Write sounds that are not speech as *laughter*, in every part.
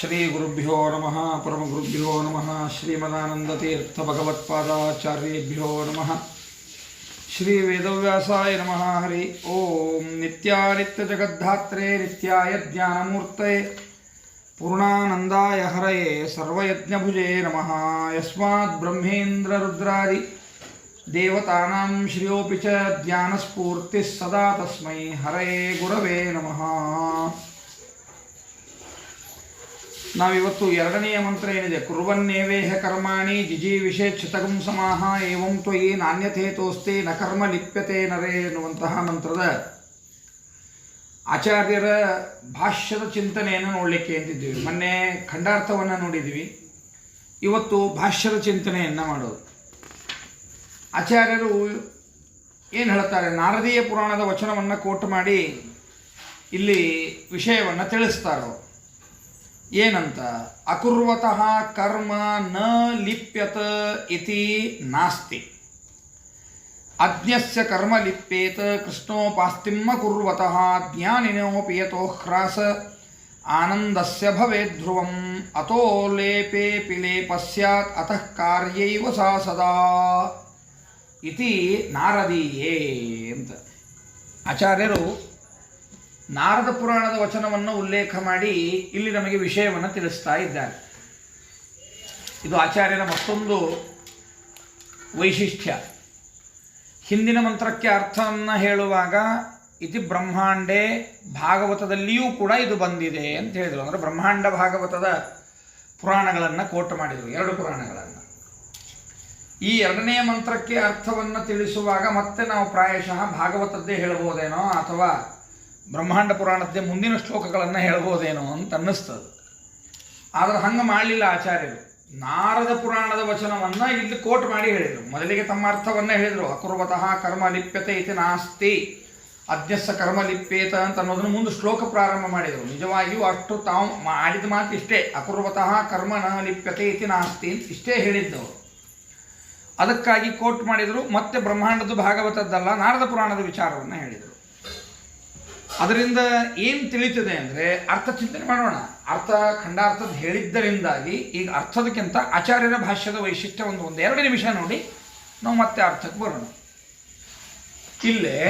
श्रीगुरुभ्यो नमः, परमगुरुभ्यो नमः, श्रीमदानन्दतीर्थभगवत्पादाचार्येभ्यो नमः। श्रीवेदव्यासाय नमः, हरि ॐ नित्यानित्यजगद्धात्रे, नित्याय ज्ञानमूर्तये, पूर्णानन्दाय हरये, सर्वयज्ञभुजे नमः। यस्मात् ब्रह्मेन्द्ररुद्रारि देवतानां श्रियोऽपि च ज्ञानस्फूर्तिः सदा तस्मै हरे गुरवे नमः। ನಾವಿವತ್ತು ಎರಡನೆಯ ಮಂತ್ರ ಏನಿದೆ? ಕುರ್ವನ್ನೇವೇಹ ಕರ್ಮಾಣಿ ಜಿಜೀವಿಷೇ ಕ್ಷತಗಂ ಸಮಾಹ ಏವಂ ತ್ವಯಿ ನಾಣ್ಯಥೇತೋಸ್ತೆ ನ ಕರ್ಮ ಲಿಪ್ಯತೆ ನರೇ ಎನ್ನುವಂತಹ ಮಂತ್ರದ ಆಚಾರ್ಯರ ಭಾಷ್ಯದ ಚಿಂತನೆಯನ್ನು ನೋಡಲಿಕ್ಕೆ ಅಂತಿದ್ದೀವಿ. ಮೊನ್ನೆ ಖಂಡಾರ್ಥವನ್ನು ನೋಡಿದ್ವಿ ಇವತ್ತು ಭಾಷ್ಯದ ಚಿಂತನೆಯನ್ನು ಮಾಡೋದು. ಆಚಾರ್ಯರು ಏನು ಹೇಳ್ತಾರೆ? ನಾರದೀಯ ಪುರಾಣದ ವಚನವನ್ನು ಕೋಟ್ ಮಾಡಿ ಇಲ್ಲಿ ವಿಷಯವನ್ನು ತಿಳಿಸ್ತಾರೆ ಏನಂತ? ಅಕುರ್ವತಃ ಕರ್ಮ ನ ಲಿಪ್ಯತ ಇತಿ ನಾಸ್ತಿ. ಅಜ್ಞಸ್ಯ ಕರ್ಮ ಲಿಪ್ಯೇತ ಕೃಷ್ಣೋಪಾಸ್ತಿಮ್ಮ ಕುರ್ವತಃ ಜ್ಞಾನಿನೋಪಿ ಪಿಯತೋ ಹ್ರಾಸ. ಆನಂದಸ್ಯ ಭವೇದ್ ಧ್ರುವಂ ಅತೋ ಲೇಪೇ ಪಿಲೇಪ ಸ್ಯಾತ್ ಅತಃ ಕಾರ್ಯೈವ ಸಾ ಸದಾ. ಇತಿ ನಾರದೀಯೇ ಅಂತ. ಆಚಾರ್ಯರು ನಾರದ ಪುರಾಣದ ವಚನವನ್ನು ಉಲ್ಲೇಖ ಮಾಡಿ ಇಲ್ಲಿ ನಮಗೆ ವಿಷಯವನ್ನು ತಿಳಿಸ್ತಾ ಇದ್ದಾರೆ. ಇದು ಆಚಾರ್ಯನ ಮತ್ತೊಂದು ವೈಶಿಷ್ಟ್ಯ. ಹಿಂದಿನ ಮಂತ್ರಕ್ಕೆ ಅರ್ಥವನ್ನು ಹೇಳುವಾಗ ಇತಿ ಬ್ರಹ್ಮಾಂಡೆ ಭಾಗವತದಲ್ಲಿಯೂ ಕೂಡ ಇದು ಬಂದಿದೆ ಅಂತ ಹೇಳಿದರು. ಅಂದರೆ ಬ್ರಹ್ಮಾಂಡ ಭಾಗವತದ ಪುರಾಣಗಳನ್ನು ಕೋಟ್ ಮಾಡಿದರು, ಎರಡು ಪುರಾಣಗಳನ್ನು. ಈ ಎರಡನೆಯ ಮಂತ್ರಕ್ಕೆ ಅರ್ಥವನ್ನು ತಿಳಿಸುವಾಗ ಮತ್ತೆ ನಾವು ಪ್ರಾಯಶಃ ಭಾಗವತದ್ದೇ ಹೇಳಬಹುದೇನೋ ಅಥವಾ ಬ್ರಹ್ಮಾಂಡ ಪುರಾಣದ್ದೇ ಮುಂದಿನ ಶ್ಲೋಕಗಳನ್ನು ಹೇಳ್ಬೋದೇನೋ ಅಂತ ಅನ್ನಿಸ್ತದೆ. ಆದರೆ ಹಂಗೆ ಮಾಡಲಿಲ್ಲ ಆಚಾರ್ಯರು. ನಾರದ ಪುರಾಣದ ವಚನವನ್ನು ಇಲ್ಲಿ ಕೋಟ್ ಮಾಡಿ ಹೇಳಿದರು. ಮೊದಲಿಗೆ ತಮ್ಮ ಅರ್ಥವನ್ನು ಹೇಳಿದರು. ಅಕುರ್ವತಃ ಕರ್ಮ ಲಿಪ್ಯತೆ ಇತಿ ನಾಸ್ತಿ. ಅಧ್ಯಸ್ಥ ಕರ್ಮ ಲಿಪ್ಯೇತ ಅಂತ ಅನ್ನೋದನ್ನು ಮುಂದೆ ಶ್ಲೋಕ ಪ್ರಾರಂಭ ಮಾಡಿದರು. ನಿಜವಾಗಿಯೂ ಅಷ್ಟು ತಾವು ಮಾಡಿದ ಮಾತು ಇಷ್ಟೇ. ಅಕುರ್ವತಃ ಕರ್ಮ ನ ಲಿಪ್ಯತೆ ಇತಿ ನಾಸ್ತಿ ಅಂತ ಇಷ್ಟೇ ಹೇಳಿದ್ದವರು. ಅದಕ್ಕಾಗಿ ಕೋಟ್ ಮಾಡಿದರು. ಮತ್ತೆ ಬ್ರಹ್ಮಾಂಡದ್ದು ಭಾಗವತದ್ದಲ್ಲ, ನಾರದ ಪುರಾಣದ ವಿಚಾರವನ್ನು ಹೇಳಿದರು. ಅದರಿಂದ ಏನು ತಿಳಿತದೆ ಅಂದರೆ ಅರ್ಥ ಚಿಂತನೆ ಮಾಡೋಣ. ಅರ್ಥ, ಖಂಡಾರ್ಥದ ಹೇಳಿದ್ದರಿಂದಾಗಿ ಈಗ ಅರ್ಥದಕ್ಕಿಂತ ಆಚಾರ್ಯರ ಭಾಷ್ಯದ ವೈಶಿಷ್ಟ್ಯ ಒಂದು ಒಂದು ನಿಮಿಷ ನೋಡಿ. ನಾವು ಮತ್ತೆ ಅರ್ಥಕ್ಕೆ ಬರೋಣ. ಇಲ್ಲೇ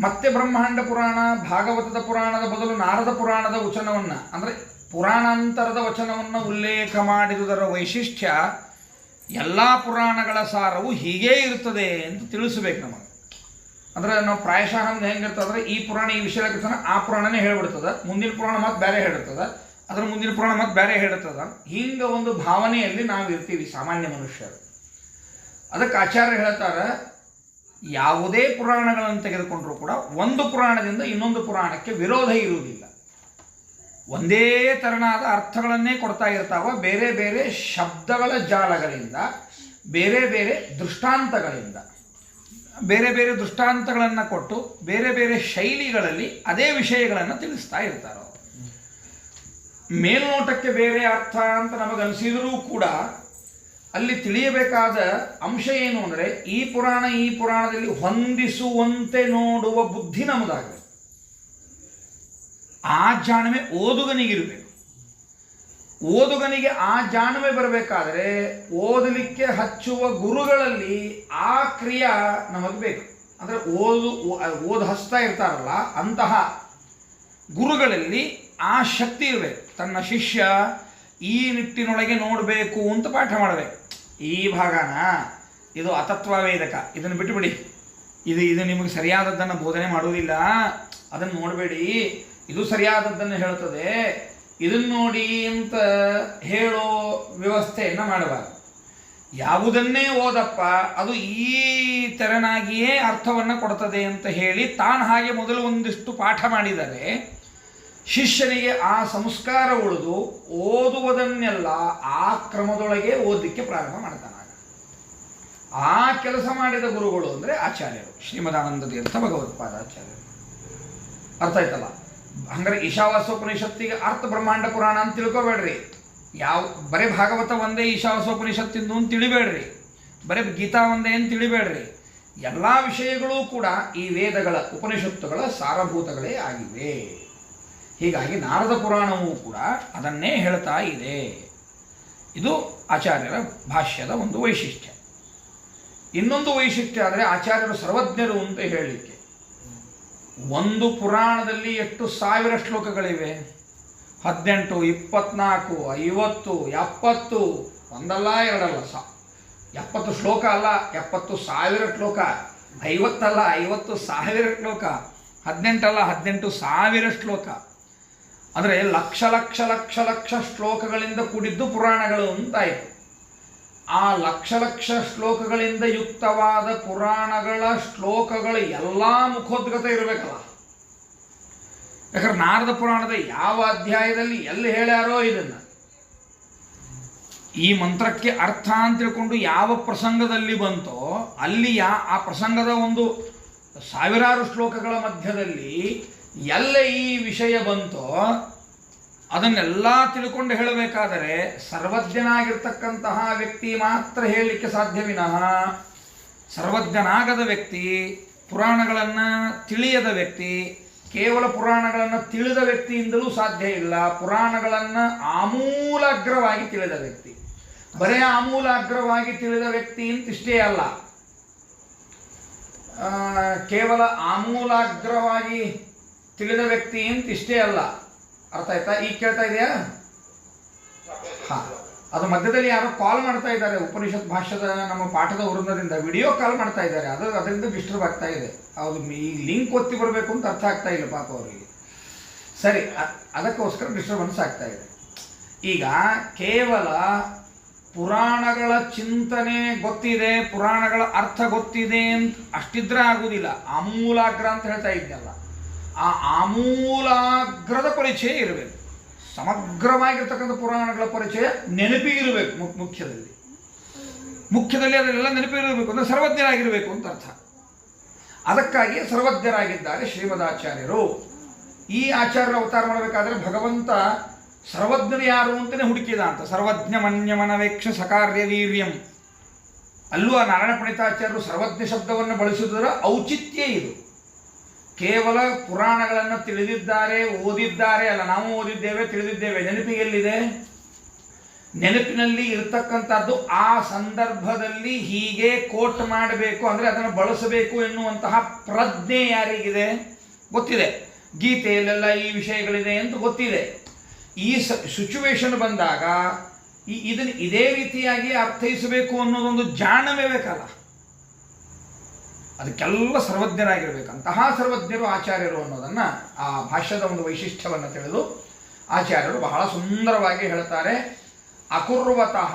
ಮತ್ತೆ ಬ್ರಹ್ಮಾಂಡ ಪುರಾಣ, ಭಾಗವತದ ಪುರಾಣದ ಬದಲು ನಾರದ ಪುರಾಣದ ವಚನವನ್ನು, ಅಂದರೆ ಪುರಾಣಾಂತರದ ವಚನವನ್ನು ಉಲ್ಲೇಖ ಮಾಡಿದುದರ ವೈಶಿಷ್ಟ್ಯ ಎಲ್ಲ ಪುರಾಣಗಳ ಸಾರವು ಹೀಗೇ ಇರ್ತದೆ ಅಂತ ತಿಳಿಸ್ಬೇಕು ನಮಗೆ. ಅಂದರೆ ನಾವು ಪ್ರಾಯಶಃ ಅಂದ್ರೆ ಹೆಂಗಿರ್ತದೆ ಈ ಪುರಾಣ, ಈ ವಿಷಯ ಕಥನ ಆ ಪುರಾಣನೇ ಹೇಳ್ಬಿಡ್ತದೆ. ಮುಂದಿನ ಪುರಾಣ ಮತ್ತೆ ಬೇರೆ ಹೇಳಿರ್ತದೆ ಅದರ ಮುಂದಿನ ಪುರಾಣ ಮತ್ತೆ ಬೇರೆ ಹೇಳಿರ್ತದೆ ಹಿಂಗೆ ಒಂದು ಭಾವನೆಯಲ್ಲಿ ನಾವು ಇರ್ತೀವಿ ಸಾಮಾನ್ಯ ಮನುಷ್ಯರು. ಅದಕ್ಕೆ ಆಚಾರ್ಯ ಹೇಳ್ತಾರೆ, ಯಾವುದೇ ಪುರಾಣಗಳನ್ನು ತೆಗೆದುಕೊಂಡರೂ ಕೂಡ ಒಂದು ಪುರಾಣದಿಂದ ಇನ್ನೊಂದು ಪುರಾಣಕ್ಕೆ ವಿರೋಧ ಇರುವುದಿಲ್ಲ. ಒಂದೇ ತೆರನಾದ ಅರ್ಥಗಳನ್ನೇ ಕೊಡ್ತಾ ಇರ್ತಾವ, ಬೇರೆ ಬೇರೆ ಶಬ್ದಗಳ ಜಾಲಗಳಿಂದ, ಬೇರೆ ಬೇರೆ ದೃಷ್ಟಾಂತಗಳಿಂದ, ಬೇರೆ ಬೇರೆ ದೃಷ್ಟಾಂತಗಳನ್ನು ಕೊಟ್ಟು, ಬೇರೆ ಬೇರೆ ಶೈಲಿಗಳಲ್ಲಿ ಅದೇ ವಿಷಯಗಳನ್ನು ತಿಳಿಸ್ತಾ ಇರ್ತಾರೆ. ಮೇಲ್ನೋಟಕ್ಕೆ ಬೇರೆ ಅರ್ಥ ಅಂತ ನಮಗನಿಸಿದರೂ ಕೂಡ ಅಲ್ಲಿ ತಿಳಿಯಬೇಕಾದ ಅಂಶ ಏನು ಅಂದರೆ, ಈ ಪುರಾಣ ಈ ಪುರಾಣದಲ್ಲಿ ಹೊಂದಿಸುವಂತೆ ನೋಡುವ ಬುದ್ಧಿ ನಮ್ಮದಾಗಬೇಕು ಆ ಜಾಣ್ಮೆ ಓದುಗನಿಗಿರಬೇಕು. ಓದುಗನಿಗೆ ಆ ಜಾಣ್ಮೆ ಬರಬೇಕಾದ್ರೆ ಓದಲಿಕ್ಕೆ ಹಚ್ಚುವ ಗುರುಗಳಲ್ಲಿ ಆ ಕ್ರಿಯಾ ನಮಗೆ ಬೇಕು. ಅಂದರೆ ಓದು ಓದು ಹಚ್ತಾ ಇರ್ತಾರಲ್ಲ, ಅಂತಹ ಗುರುಗಳಲ್ಲಿ ಆ ಶಕ್ತಿ ಇರಬೇಕು. ತನ್ನ ಶಿಷ್ಯ ಈ ನಿಟ್ಟಿನೊಳಗೆ ನೋಡಬೇಕು ಅಂತ ಪಾಠ ಮಾಡಬೇಕು. ಈ ಭಾಗನ ಇದು ಅತತ್ವ ವೇದಕ ಇದನ್ನು ಬಿಟ್ಟುಬಿಡಿ ಇದು ಇದು ನಿಮಗೆ ಸರಿಯಾದದ್ದನ್ನು ಬೋಧನೆ ಮಾಡುವುದಿಲ್ಲ. ಅದನ್ನು ನೋಡಬೇಡಿ. ಇದು ಸರಿಯಾದದ್ದನ್ನು ಹೇಳ್ತದೆ ಇದನ್ನು ನೋಡಿ ಅಂತ ಹೇಳೋ ವ್ಯವಸ್ಥೆಯನ್ನು ಮಾಡಬಾರದು. ಯಾವುದನ್ನೇ ಓದಪ್ಪ, ಅದು ಈ ತೆರನಾಗಿಯೇ ಅರ್ಥವನ್ನು ಕೊಡ್ತದೆ ಅಂತ ಹೇಳಿ ತಾನು ಹಾಗೆ ಮೊದಲು ಒಂದಿಷ್ಟು ಪಾಠ ಮಾಡಿದರೆ, ಶಿಷ್ಯನಿಗೆ ಆ ಸಂಸ್ಕಾರ ಉಳಿದು ಓದುವುದನ್ನೆಲ್ಲ ಆ ಕ್ರಮದೊಳಗೆ ಓದಲಿಕ್ಕೆ ಪ್ರಾರಂಭ ಮಾಡ್ತಾನೆ ಆ ಕೆಲಸ ಮಾಡಿದ ಗುರುಗಳು ಅಂದರೆ ಆಚಾರ್ಯರು, ಶ್ರೀಮದಾನಂದ ತೀರ್ಥ ಭಗವತ್ಪಾದ ಆಚಾರ್ಯರು ಅರ್ಥ ಆಯ್ತಲ್ಲ? ಹಂಗಾರೆ ಈಶಾವಾಸೋಪನಿಷತ್ತಿಗೆ ಅರ್ಥ ಬ್ರಹ್ಮಾಂಡ ಪುರಾಣ ಅಂತ ತಿಳ್ಕೊಬೇಡ್ರಿ. ಯಾವ, ಬರೀ ಭಾಗವತ ಒಂದೇ ಈಶಾವಾಸೋಪನಿಷತ್ತಿಂದು ಅಂತ ತಿಳಿಬೇಡ್ರಿ. ಬರೀ ಗೀತಾ ಒಂದೇ ಅಂತ ತಿಳಿಬೇಡ್ರಿ. ಎಲ್ಲ ವಿಷಯಗಳೂ ಕೂಡ ಈ ವೇದಗಳ ಉಪನಿಷತ್ತುಗಳ ಸಾರಭೂತಗಳೇ ಆಗಿವೆ. ಹೀಗಾಗಿ ನಾರದ ಪುರಾಣವೂ ಕೂಡ ಅದನ್ನೇ ಹೇಳ್ತಾ ಇದೆ. ಇದು ಆಚಾರ್ಯರ ಭಾಷ್ಯದ ಒಂದು ವೈಶಿಷ್ಟ್ಯ. ಇನ್ನೊಂದು ವೈಶಿಷ್ಟ್ಯ ಆದರೆ ಆಚಾರ್ಯರು ಸರ್ವಜ್ಞರು ಅಂತ ಹೇಳಲಿಕ್ಕೆ. ಒಂದು ಪುರಾಣದಲ್ಲಿ ಎಷ್ಟು ಸಾವಿರ ಶ್ಲೋಕಗಳಿವೆ? ಹದಿನೆಂಟು, ಇಪ್ಪತ್ನಾಲ್ಕು, ಐವತ್ತು, ಎಪ್ಪತ್ತು, ಒಂದಲ್ಲ, ಎರಡಲ್ಲ, ಸ, ಎಪ್ಪತ್ತು ಶ್ಲೋಕ ಅಲ್ಲ, ಎಪ್ಪತ್ತು ಸಾವಿರ ಶ್ಲೋಕ, ಐವತ್ತಲ್ಲ, ಐವತ್ತು ಸಾವಿರ ಶ್ಲೋಕ, ಹದಿನೆಂಟಲ್ಲ, ಹದಿನೆಂಟು ಸಾವಿರ ಶ್ಲೋಕ. ಅಂದರೆ ಲಕ್ಷ ಲಕ್ಷ ಲಕ್ಷ ಲಕ್ಷ ಶ್ಲೋಕಗಳಿಂದ ಕೂಡಿದ್ದು ಪುರಾಣಗಳು ಅಂತಾಯಿತು. ಆ ಲಕ್ಷ ಲಕ್ಷ ಶ್ಲೋಕಗಳಿಂದ ಯುಕ್ತವಾದ ಪುರಾಣಗಳ ಶ್ಲೋಕಗಳು ಎಲ್ಲ ಮುಖೋದ್ಗತ ಇರಬೇಕಲ್ಲ. ಯಾಕಂದ್ರೆ ನಾರದ ಪುರಾಣದ ಯಾವ ಅಧ್ಯಾಯದಲ್ಲಿ ಎಲ್ಲಿ ಹೇಳ್ಯಾರೋ ಇದನ್ನ. ಈ ಮಂತ್ರಕ್ಕೆ ಅರ್ಥ ಅಂತ ತಿಳ್ಕೊಂಡು ಯಾವ ಪ್ರಸಂಗದಲ್ಲಿ ಬಂತೋ ಅಲ್ಲಿ ಯಾ ಆ ಪ್ರಸಂಗದ ಒಂದು ಸಾವಿರಾರು ಶ್ಲೋಕಗಳ ಮಧ್ಯದಲ್ಲಿ ಎಲ್ಲ ಈ ವಿಷಯ ಬಂತೋ ಅದನ್ನೆಲ್ಲ ತಿಳ್ಕೊಂಡು ಹೇಳಬೇಕಾದರೆ ಸರ್ವಜ್ಞನಾಗಿರ್ತಕ್ಕಂತಹ ವ್ಯಕ್ತಿ ಮಾತ್ರ ಹೇಳಲಿಕ್ಕೆ ಸಾಧ್ಯ ವಿನಃ ಸರ್ವಜ್ಞನಾಗದ ವ್ಯಕ್ತಿ, ಪುರಾಣಗಳನ್ನು ತಿಳಿಯದ ವ್ಯಕ್ತಿ, ಕೇವಲ ಪುರಾಣಗಳನ್ನು ತಿಳಿದ ವ್ಯಕ್ತಿಯಿಂದಲೂ ಸಾಧ್ಯ ಇಲ್ಲ. ಪುರಾಣಗಳನ್ನು ಆಮೂಲಾಗ್ರವಾಗಿ ತಿಳಿದ ವ್ಯಕ್ತಿ. ಬರೇ ಆಮೂಲಾಗ್ರವಾಗಿ ತಿಳಿದ ವ್ಯಕ್ತಿ ಅಂತ ಇಷ್ಟೇ ಅಲ್ಲ ಕೇವಲ ಆಮೂಲಾಗ್ರವಾಗಿ ತಿಳಿದ ವ್ಯಕ್ತಿ ಅಂತ ಇಷ್ಟೇ ಅಲ್ಲ. ಅರ್ಥ ಆಯ್ತಾ? ಈಗ ಕೇಳ್ತಾ ಇದೆಯಾ? ಹಾ. ಅದು ಮಧ್ಯದಲ್ಲಿ ಯಾರೋ ಕಾಲ್ ಮಾಡ್ತಾ ಇದ್ದಾರೆ, ಉಪನಿಷತ್ ಭಾಷ್ಯದ ನಮ್ಮ ಪಾಠದ ವೃಂದದಿಂದ ವಿಡಿಯೋ ಕಾಲ್ ಮಾಡ್ತಾ ಇದ್ದಾರೆ. ಅದು ಅದರಿಂದ ಡಿಸ್ಟರ್ಬ್ ಆಗ್ತಾ ಇದೆ. ಅದು ಈ ಲಿಂಕ್ ಒತ್ತಿ ಬರಬೇಕು ಅಂತ ಅರ್ಥ ಆಗ್ತಾ ಇಲ್ಲ ಪಾಪ ಅವರಿಗೆ. ಸರಿ ಅದಕ್ಕೋಸ್ಕರ ಡಿಸ್ಟರ್ಬೆನ್ಸ್ ಆಗ್ತಾ ಇದೆ. ಈಗ ಕೇವಲ ಪುರಾಣಗಳ ಚಿಂತನೆ ಗೊತ್ತಿದೆ, ಪುರಾಣಗಳ ಅರ್ಥ ಗೊತ್ತಿದೆ ಅಂತ ಅಷ್ಟಿದ್ರೆ ಆಗುವುದಿಲ್ಲ ಅಮೂಲಾಗ್ರ ಅಂತ ಹೇಳ್ತಾ ಇದ್ನಲ್ಲ. ಆ ಆಮೂಲಾಗ್ರದ ಪರಿಚಯ ಇರಬೇಕು. ಸಮಗ್ರವಾಗಿರ್ತಕ್ಕಂಥ ಪುರಾಣಗಳ ಪರಿಚಯ ನೆನಪಿಗಿರಬೇಕು ಮುಖ್ ಮುಖ್ಯದಲ್ಲಿ. ಮುಖ್ಯದಲ್ಲಿ ಅದನ್ನೆಲ್ಲ ನೆನಪಿರಬೇಕು ಅಂದರೆ ಸರ್ವಜ್ಞರಾಗಿರಬೇಕು ಅಂತ ಅರ್ಥ. ಅದಕ್ಕಾಗಿ ಸರ್ವಜ್ಞರಾಗಿದ್ದಾರೆ ಶ್ರೀಮದಾಚಾರ್ಯರು. ಈ ಆಚಾರ್ಯರ ಅವತಾರ ಮಾಡಬೇಕಾದ್ರೆ ಭಗವಂತ ಸರ್ವಜ್ಞರು ಯಾರು ಅಂತಲೇ ಹುಡುಕಿದ ಅಂತ. ಸರ್ವಜ್ಞ ಮನ್ಯಮನವೇಕ್ಷ ಸಕಾರ್ಯ ವೀರ್ಯಂ. ಅಲ್ಲೂ ಆ ನಾರಾಯಣ ಪಂಡಿತಾಚಾರ್ಯರು ಸರ್ವಜ್ಞ ಶಬ್ದವನ್ನು ಬಳಸುವುದರ ಔಚಿತ್ಯ ಇದು. ಕೇವಲ ಪುರಾಣಗಳನ್ನು ತಿಳಿದಿದ್ದಾರೆ, ಓದಿದ್ದಾರೆ ಅಲ್ಲ, ನಾವು ಓದಿದ್ದೇವೆ, ತಿಳಿದಿದ್ದೇವೆ. ನೆನಪಿಗೆಲ್ಲಿದೆ ನೆನಪಿನಲ್ಲಿ ಇರತಕ್ಕಂಥದ್ದು ಆ ಸಂದರ್ಭದಲ್ಲಿ ಹೀಗೆ ಕೋಟ್ ಮಾಡಬೇಕು ಅಂದರೆ ಅದನ್ನು ಬಳಸಬೇಕು ಎನ್ನುವಂತಹ ಪ್ರಜ್ಞೆ ಯಾರಿಗಿದೆ? ಗೊತ್ತಿದೆ. ಗೀತೆಯಲ್ಲೆಲ್ಲ ಈ ವಿಷಯಗಳಿದೆ ಅಂತ ಗೊತ್ತಿದೆ. ಈ ಸಿಚುವೇಶನ್ ಬಂದಾಗ ಇದನ್ನು ಇದೇ ರೀತಿಯಾಗಿ ಅರ್ಥೈಸಬೇಕು ಅನ್ನೋದೊಂದು ಜಾಣವೇ ಬೇಕಲ್ಲ. ಅದಕ್ಕೆಲ್ಲ ಸರ್ವಜ್ಞರಾಗಿರ್ಬೇಕು ಅಂತಹ ಸರ್ವಜ್ಞರು ಆಚಾರ್ಯರು ಅನ್ನೋದನ್ನು ಆ ಭಾಷ್ಯದ ಒಂದು ವೈಶಿಷ್ಟ್ಯವನ್ನು ತಿಳಿದು ಆಚಾರ್ಯರು ಬಹಳ ಸುಂದರವಾಗಿ ಹೇಳ್ತಾರೆ. ಅಕುರ್ವತಃ